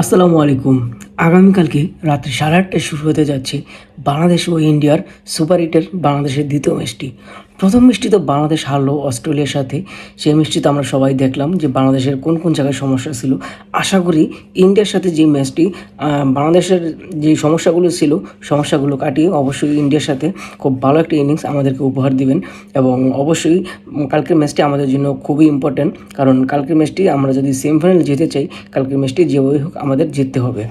আসসালামু আলাইকুম। আগামীকালকে রাত্রি সাড়ে আটটায় শুরু হতে যাচ্ছে বাংলাদেশ ও ইন্ডিয়ার সুপার হিটের বাংলাদেশের দ্বিতীয় ম্যাচটি। প্রথম ম্যাচটি তো বাংলাদেশ হারলো অস্ট্রেলিয়ার সাথে। সেই ম্যাচটি তো আমরা সবাই দেখলাম যে বাংলাদেশের কোন কোন জায়গায় সমস্যা ছিল। আশা করি ইন্ডিয়ার সাথে যে ম্যাচটি বাংলাদেশের যে সমস্যাগুলো ছিল, সমস্যাগুলো কাটিয়ে অবশ্যই ইন্ডিয়ার সাথে খুব ভালো একটা ইনিংস আমাদেরকে উপহার দিবেন এবং অবশ্যই কালকের ম্যাচটি আমাদের জন্য খুবই ইম্পর্ট্যান্ট কারণ কালকের ম্যাচটি আমরা যদি সেমিফাইনাল যেতে চাই, কালকের ম্যাচটি যেভাবেই হোক আমাদের জিততে হবে।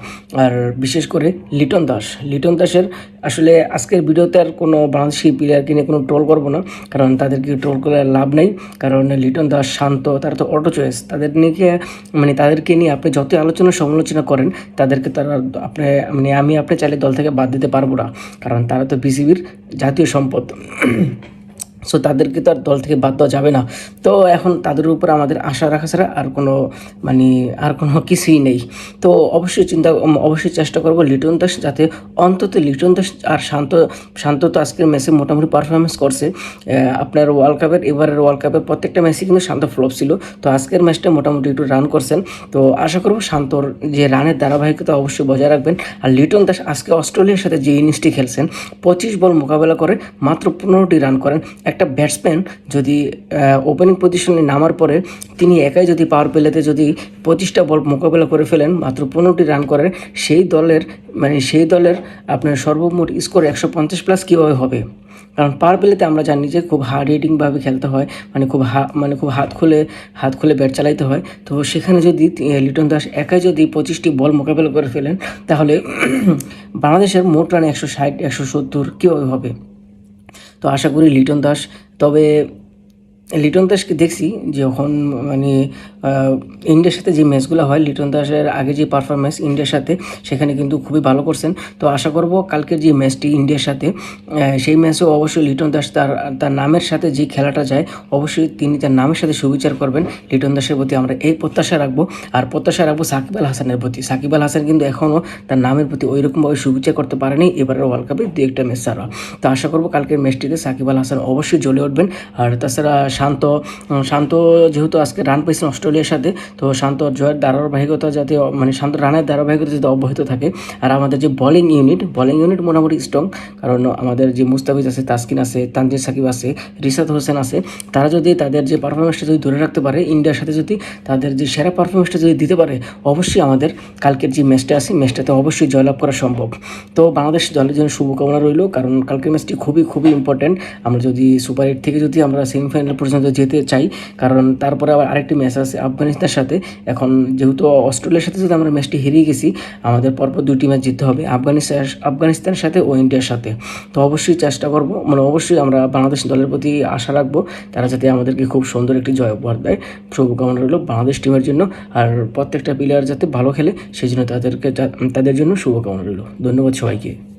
আর বিশেষ করে লিটন দাস। লিটন দাসের আসলে আজকের ভিডিওতে আর কোনো বাংলাদেশি প্লেয়ারকে নিয়ে কোনো ট্রোল করব না, কারণ তাদেরকে ট্রোল করে লাভ নেই। কারণ লিটন দাস শান্ত, তারা তো অটো চয়েস তাদের নিয়ে মানে তাদেরকে নিয়ে আপনি যতই আলোচনা সমালোচনা করেন, তাদেরকে তারা আপনি মানে আমি, আপনি চাইলে দল থেকে বাদ দিতে পারব না। কারণ তারা তো বিসিবির জাতীয় সম্পদ। সো তাদেরকে তো আর দল থেকে বাদ দেওয়া যাবে না। তো, এখন তাদের উপর আমাদের আশা রাখা ছাড়া আর কোনো মানে আর কোনো কিছুই নেই। তো, অবশ্যই চিন্তা অবশ্যই চেষ্টা করব লিটন দাস যাতে অন্তত লিটন দাস আর শান্ত শান্ত তো আজকের ম্যাচে মোটামুটি পারফরমেন্স করছে। আপনার ওয়ার্ল্ড কাপের এবারের ওয়ার্ল্ড কাপের প্রত্যেকটা ম্যাচে কিন্তু শান্ত ফ্লপ ছিল। তো, আজকের ম্যাচটা মোটামুটি একটু রান করছেন। তো, আশা করব শান্তর যে রানের ধারাবাহিকতা অবশ্যই বজায় রাখবেন। আর লিটন দাস আজকে অস্ট্রেলিয়ার সাথে যে ইনিংসটি খেলছেন, পঁচিশ বল মোকাবেলা করে মাত্র পনেরোটি রান করেন। একটা ব্যাটসম্যান যদি ওপেনিং পজিশনে নামার পরে তিনি একাই যদি পাওয়ার প্লেতে যদি পঁচিশটা বল মোকাবেলা করে ফেলেন, মাত্র পনেরোটি রান করেন, সেই দলের মানে সেই দলের আপনার সর্বমোট স্কোর একশো পঞ্চাশ প্লাস কীভাবে হবে? কারণ পাওয়ার প্লেতে আমরা জানি যে খুব হার্ড হিটিংভাবে খেলতে হয় মানে খুব হা মানে খুব হাত খুলে হাত খুলে ব্যাট চালাইতে হয়। তো সেখানে যদি লিটন দাস একাই যদি পঁচিশটি বল মোকাবেলা করে ফেলেন, তাহলে বাংলাদেশের মোট রান একশো ষাট, একশো সত্তর কীভাবে হবে? তো আশা করি লিটন দাস তবে লিটন দাসকে দেখছি যখন মানে ইন্ডিয়ার সাথে যে ম্যাচগুলো হয়, লিটন দাসের আগে যে পারফরমেন্স ইন্ডিয়ার সাথে, সেখানে কিন্তু খুবই ভালো করছেন। তো আশা করব কালকের যে ম্যাচটি ইন্ডিয়ার সাথে সেই ম্যাচেও অবশ্যই লিটন দাস তার তার নামের সাথে যে খেলাটা যায়, অবশ্যই তিনি তার নামের সাথে সুবিচার করবেন। লিটন দাসের প্রতি আমরা এই প্রত্যাশা রাখব। আর প্রত্যাশা রাখব সাকিব আল হাসানের প্রতি। সাকিব আল হাসান কিন্তু এখনও তার নামের প্রতি ওই রকমভাবে সুবিচার করতে পারেনি। এবারের ওয়ার্ল্ড কাপে দু একটা ম্যাচ ছাড়া। তো আশা করব কালকের ম্যাচটিতে সাকিব আল হাসান অবশ্যই জ্বলে উঠবেন। আর তাছাড়া শান্ত শান্ত যেহেতু আজকে রান পেয়েছেন অস্ট্রেলিয়ার সাথে, তো শান্ত জয়ের ধারাবাহিকতা যাতে মানে শান্ত রানের ধারাবাহিকতা যাতে অব্যাহত থাকে। আর আমাদের যে বলিং ইউনিট বলিং ইউনিট মোটামুটি স্ট্রং কারণ আমাদের যে মুস্তাফিজ আছে, তাসকিন আছে, তানজির সাকিব আছে রিসাদ হোসেন আছে, তারা যদি তাদের যে পারফরমেন্সটা যদি ধরে রাখতে পারে, ইন্ডিয়ার সাথে যদি তাদের যে সেরা পারফরমেন্সটা যদি দিতে পারে, অবশ্যই আমাদের কালকের যে ম্যাচটা আছে ম্যাচটাতে অবশ্যই জয়লাভ করা সম্ভব। তো বাংলাদেশ দলের জন্য শুভকামনা রইল, কারণ কালকের ম্যাচটি খুবই খুবই ইম্পর্ট্যান্ট আমরা যদি সুপার এইট থেকে যদি আমরা সেমিফাইনাল পর্যন্ত যেতে চাই। কারণ তারপরে আবার আরেকটি ম্যাচ আছে আফগানিস্তানের সাথে। এখন যেহেতু অস্ট্রেলিয়ার সাথে যদি আমরা ম্যাচটি হেরিয়ে গেছি, আমাদের পরপর দুটি ম্যাচ জিততে হবে আফগানিস্তান, আফগানিস্তানের সাথে ও ইন্ডিয়ার সাথে। তো অবশ্যই চেষ্টা করব মানে অবশ্যই আমরা বাংলাদেশ দলের প্রতি আশা রাখব, তারা যাতে আমাদেরকে খুব সুন্দর একটি জয় উপহার দেয়। শুভকামনা রইল বাংলাদেশ টিমের জন্য। আর প্রত্যেকটা প্লেয়ার যাতে ভালো খেলে, সেই জন্য তাদেরকে, তাদের জন্য শুভকামনা রইল। ধন্যবাদ সবাইকে।